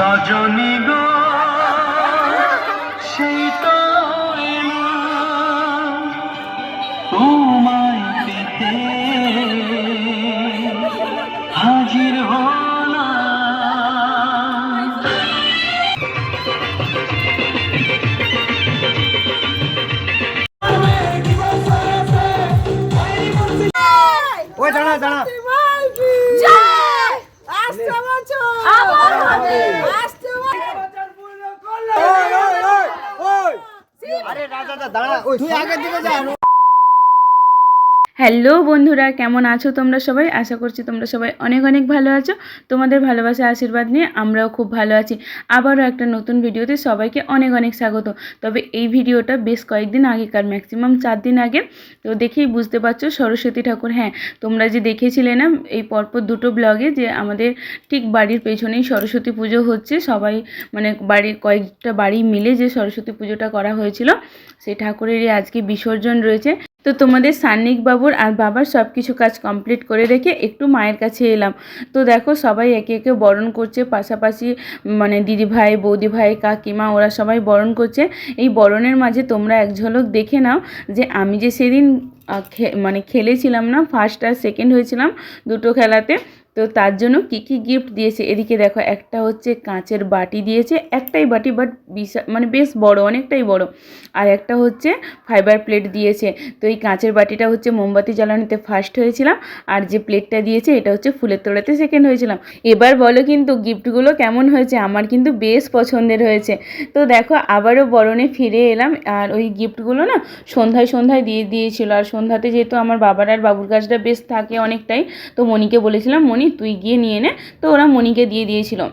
সজনী গো সেই তো তোমায় পেতে হাজির হলাম। ওই দাঁড়া দাঁড়া জয়! আসছে বছর! আবার হবে! আসছে বছর! ওই ওই ওই ওই আরে রাজা দা দাঁড়া তুই আগের দিকে যা। হ্যালো বন্ধুরা, কেমন আছো তোমরা সবাই? আশা করছি তোমরা সবাই অনেক অনেক ভালো আছো। তোমাদের ভালোবাসা আশীর্বাদ নিয়ে আমরাও খুব ভালো আছি। আবারও একটা নতুন ভিডিওতে সবাইকে অনেক অনেক স্বাগত। তবে এই ভিডিওটা বেশ কয়েকদিন আগেকার, ম্যাক্সিমাম চার দিন আগে। তো দেখেই বুঝতে পারছ সরস্বতী ঠাকুর হ্যাঁ তোমরা যে দেখেছিলে না, এই পরপর দুটো ব্লগে যে আমাদের ঠিক বাড়ির পেছনেই সরস্বতী পুজো হচ্ছে, সবাই মানে বাড়ির কয়েকটা বাড়ি মিলে যে সরস্বতী পুজোটা করা হয়েছিল, সেই ঠাকুরেরই আজকে বিসর্জন রয়েছে। তো তোমাদের সান্নিক বাবুর আর বাবার সব কিছু কাজ কমপ্লিট করে রেখে একটু মায়ের কাছে এলাম। তো দেখো সবাই একে একে বরণ করছে, পাশাপাশি মানে দিদি ভাই বৌদি ভাই কাকিমা ওরা সবাই বরণ করছে। এই বরণের মাঝে তোমরা এক ঝলক দেখে নাও যে আমি যে সেদিন মানে খেলেছিলাম না ফার্স্ট আর সেকেন্ড হয়েছিলাম দুটো খেলাতে তো তার জন্য কী কী গিফট দিয়েছে? এদিকে দেখো, একটা হচ্ছে কাঁচের বাটি দিয়েছে, একটাই বাটি বাট বিশাল মানে বেশ বড়, অনেকটাই বড়। আর একটা হচ্ছে ফাইবার প্লেট দিয়েছে। তো এই কাঁচের বাটিটা হচ্ছে মোমবাতি জ্বালানিতে ফার্স্ট হয়েছিলাম, আর যে প্লেটটা দিয়েছে এটা হচ্ছে ফুলের তোড়াতে সেকেন্ড হয়েছিলাম। এবার বলো কিন্তু গিফটগুলো কেমন হয়েছে? আমার কিন্তু বেশ পছন্দের হয়েছে। তো দেখো, আবারও বরণে ফিরে এলাম, আর ওই গিফটগুলো না সন্ধ্যায় সন্ধ্যায় দিয়ে দিয়েছিল। আর সন্ধ্যাতে যেহেতু আমার বাবার আর বাবুর কাজটা বেশ থাকে অনেকটাই, তো মনিকে বলেছিলাম মনি তুই গিয়ে নিয়ে নে। তো ওরা মনিকে দিয়ে দিয়েছিল।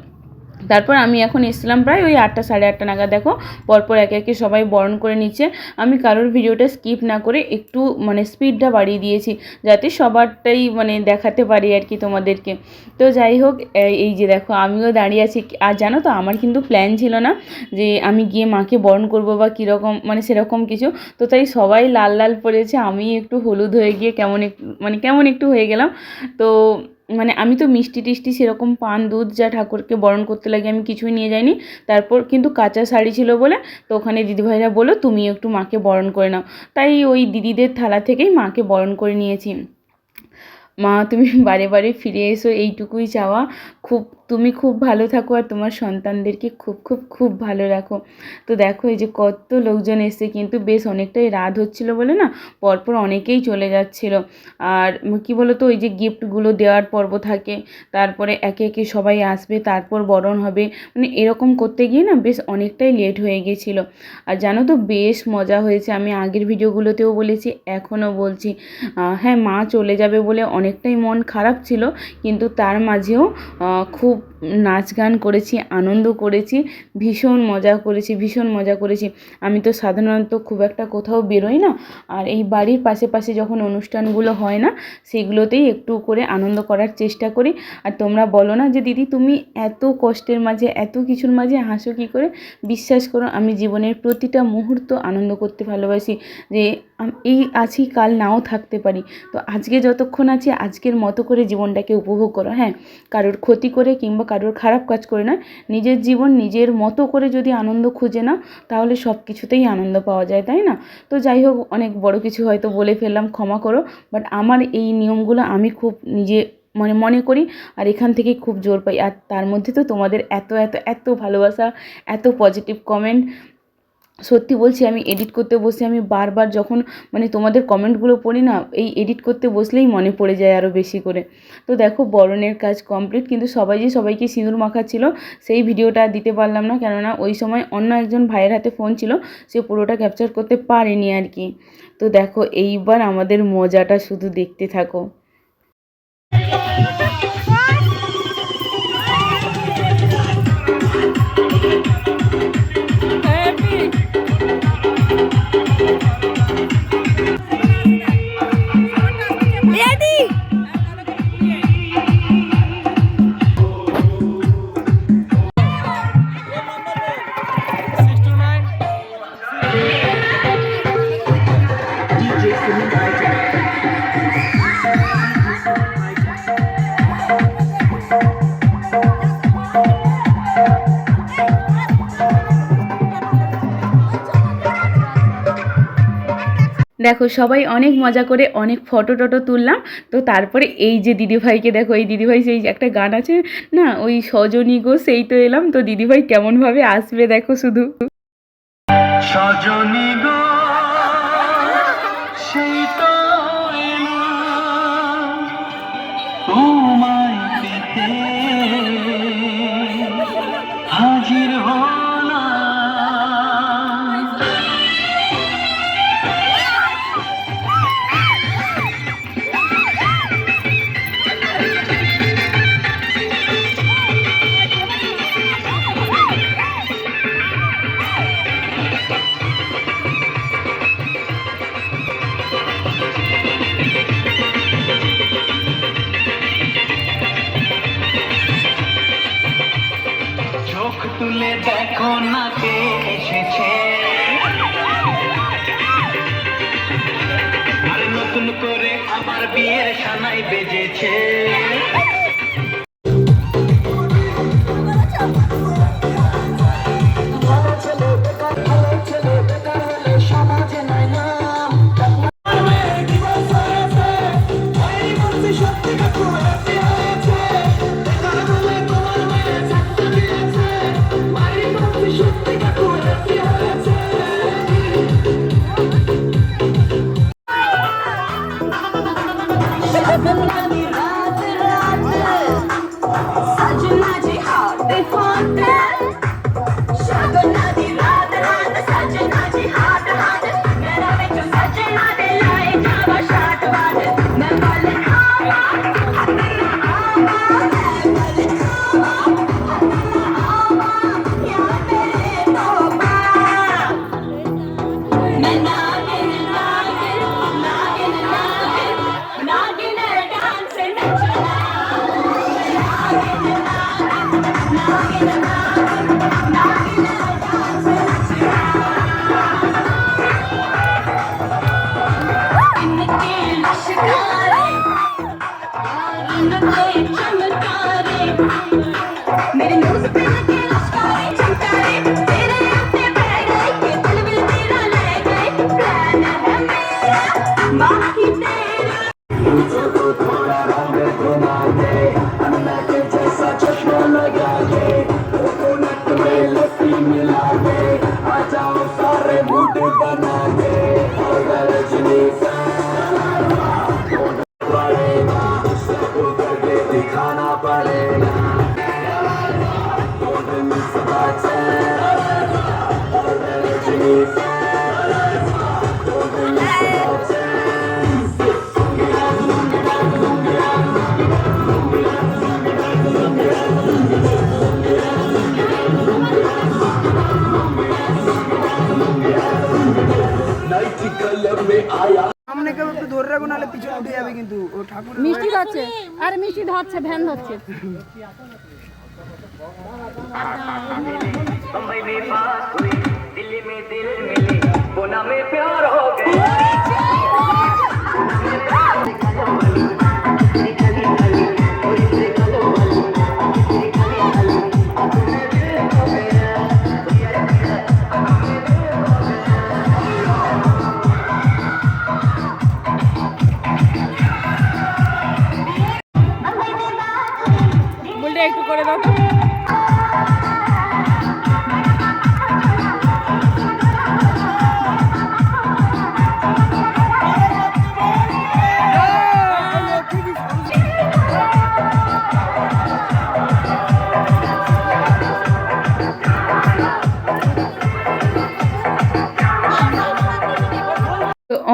তারপর আমি এখন এসেছিলাম প্রায় ওই আটটা, সাড়ে আটটা নাগাদ দেখো। পরপর একে একে সবাই বরণ করে নিচ্ছে। আমি কারোর ভিডিওটা স্কিপ না করে একটু মানে স্পিডটা বাড়িয়ে দিয়েছি, যাতে সবারটাই মানে দেখাতে পারি আর কি তোমাদেরকে। তো যাই হোক এই- যে দেখো, আমিও দাঁড়িয়ে আছি। আর জানো তো, আমার কিন্তু প্ল্যান ছিল না যে আমি গিয়ে মাকে বরণ করব বা কীরকম মানে সেরকম কিছু। তো তাই সবাই লাল লাল পড়েছে আমি একটু হলুদ হয়ে গিয়ে কেমন মানে কেমন একটু হয়ে গেলাম। তো মানে আমি তো মিষ্টি টিষ্টি সেরকম পান, দুধ যা ঠাকুরকে বরণ করতে লাগে আমি কিছুই নিয়ে যাইনি। তারপর কিন্তু কাঁচা শাড়ি ছিল বলে তো ওখানে দিদিভাইরা বলো তুমি একটু মাকে বরণ করে নাও। তাই ওই দিদিদের থালা থেকেই মাকে বরণ করে নিয়েছি। মা, তুমি বারে বারে ফিরে এসো, এইটুকুই চাওয়া। খুব তুমি খুব ভালো থাকো আর তোমার সন্তানদেরকে খুব খুব খুব ভালো রাখো। তো দেখো এই যে কত লোকজন এসছে কিন্তু বেশ অনেকটাই রাত হচ্ছিল বলে না? পরপর অনেকেই চলে যাচ্ছিল। আর কি বলো তো ওই যে গিফটগুলো দেওয়ার পর্ব থাকে তারপরে একে একে সবাই আসবে তারপর বরণ হবে। মানে এরকম করতে গিয়ে না বেশ অনেকটাই লেট হয়ে গেছিল। আর জানো তো বেশ মজা হয়েছে। আমি আগের ভিডিওগুলোতেও বলেছি এখনও বলছি। হ্যাঁ মা চলে যাবে বলে অনেকটাই মন খারাপ ছিল কিন্তু তার মাঝেও আহ, খুব নাচ গান করেছি, আনন্দ করেছি, ভীষণ মজা করেছি, ভীষণ মজা করেছি। আমি তো সাধারণত খুব একটা কোথাও বেরোই না। আর এই বাড়ির পাশে পাশে যখন অনুষ্ঠানগুলো হয় না, সেগুলোতেই একটু করে আনন্দ করার চেষ্টা করি। আর তোমরা বলো না যে, দিদি, তুমি এত কষ্টের মাঝে, এত কিছুর মাঝে হাসো কী করে? বিশ্বাস করো, আমি জীবনের প্রতিটা মুহূর্ত আনন্দ করতে ভালোবাসি। যে এই আছি, কাল নাও থাকতে পারি। তো আজকে যতক্ষণ আছি, আজকের মতো করে জীবনটাকে উপভোগ করো হ্যাঁ? কারোর ক্ষতি করে কিংবা কারোর খারাপ কাজ করে না, নিজের জীবন, নিজের মতো করে যদি আনন্দ খুঁজে না তাহলে সব কিছুতেই আনন্দ পাওয়া যায়, তাই না? তো যাই হোক, অনেক বড় কিছু হয়তো বলে ফেললাম, ক্ষমা করো বাট আমার এই নিয়মগুলো আমি খুব নিজে মানে মনে করি, আর এখান থেকেই খুব জোর পাই। আর তার মধ্যে তো তোমাদের এত এত এত ভালোবাসা, এত পজিটিভ কমেন্ট সত্যি বলছি, আমি এডিট করতে বসে, আমি বারবার যখন মানে তোমাদের কমেন্টগুলো পড়ি না, এই এডিট করতে বসলেই মনে পড়ে যায় আরও বেশি করে। তো দেখো, বরণের কাজ কমপ্লিট কিন্তু সবাই যে সবাইকে সিঁদুর মাখা ছিল সেই ভিডিওটা দিতে পারলাম না, কেননা ওই সময় অন্য একজন ভাইয়ের হাতে ফোন ছিল, সে পুরোটা ক্যাপচার করতে পারেনি আর কি। তো দেখো, এইবার আমাদের মজাটা শুধু দেখতে থাকো। Yay! দেখো সবাই অনেক মজা করে অনেক ফটো টটো তুললাম। তো তারপরে এই যে দিদিভাইকে দেখো, এই দিদিভাই সেই একটা গান আছে না, ওই সজনী গো সেই তো এলাম। তো দিদিভাই কেমনভাবে আসবে দেখো শুধু। সজনী গো বিয়ের সানাই বেজেছে। সামনে কেউ একটু ধরে রাখো নাহলে পিছনে উঠে যাবে কিন্তু ও ঠাকুর মিষ্টি ধরছে আর মিষ্টি ধরছে ভ্যান ধরছে बम्बई में बात हुई दिल्ली में दिल मिले पूना में प्यार हो বলতে একটু করে দাও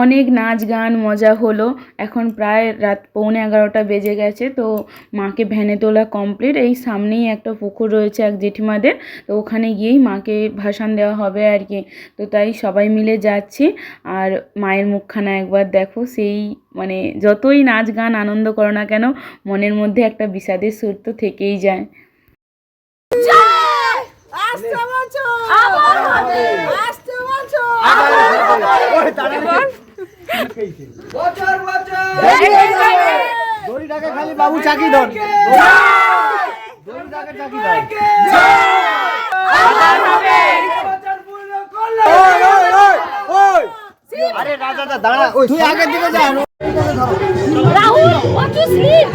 অনেক নাচ গান মজা হলো। এখন প্রায় রাত পৌনে এগারোটা বেজে গেছে তো মাকে ভ্যানে তোলা কমপ্লিট এই সামনেই একটা পুকুর রয়েছে এক জেঠিমাদের তো ওখানে গিয়েই মাকে ভাসান দেওয়া হবে আর কি। তো তাই সবাই মিলে যাচ্ছি আর মায়ের মুখখানা একবার দেখো সেই মানে যতই নাচ গান আনন্দ করো না কেন মনের মধ্যে একটা বিষাদের সুর তো থেকেই যায়। আসতে বছর আবার হবে। আসতে বছর ওই তাড়াতাড়ি। বছর বছর। দড়িটাকে খালি বাবু চাকি ধর। দড়িটাকে চাকি ধর। ওই, ওই, ওই, ওই। আরে আরে দাঁড়া। তুই আগের দিকে যা। রাহুল প্রচুর স্লিপ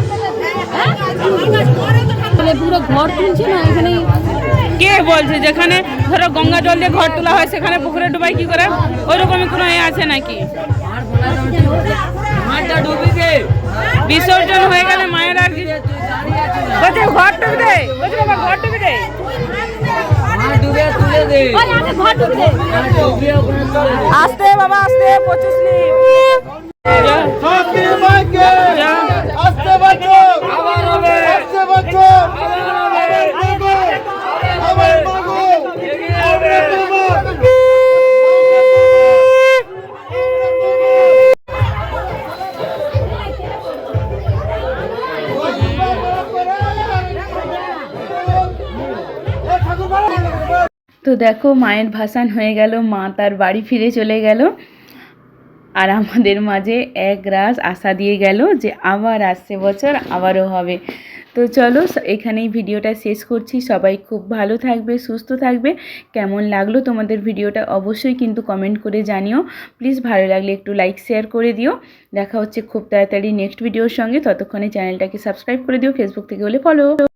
মানে পুরো ঘর তুলছে না এখানে? কে বলছে? যেখানে ধরো গঙ্গা জল দিয়ে ঘর তোলা হয় সেখানে পুকুরে ডুবাই কি করে? ওইরকমই কোনো এ আছে নাকি? বিসর্জন হয়ে গেলে মায়ের আর কি বলছে ঘর ডুবে দে। বলছে বাবা ঘর ডুবে দে। আস্তে বাবা আসতে পঁচিশ স্লিপ দেখো, মায়ের ভাসান হয়ে গেল, মা তার বাড়ি ফিরে চলে গেল। আর আমাদের মাঝে এক রাস আশা দিয়ে গেল যে আবার আসছে বছর, আবারও হবে। তো চলো এখানেই ভিডিওটা শেষ করছি। সবাই খুব ভালো থাকবে, সুস্থ থাকবে। কেমন লাগল তোমাদের ভিডিওটা অবশ্যই কিন্তু কমেন্ট করে জানিও। প্লিজ ভালো লাগলে একটু লাইক শেয়ার করে দিও। দেখা হচ্ছে খুব তাড়াতাড়ি নেক্সট ভিডিওর সঙ্গে। ততক্ষণে চ্যানেলটাকে সাবস্ক্রাইব করে দিও। ফেসবুক থেকে হলে ফলো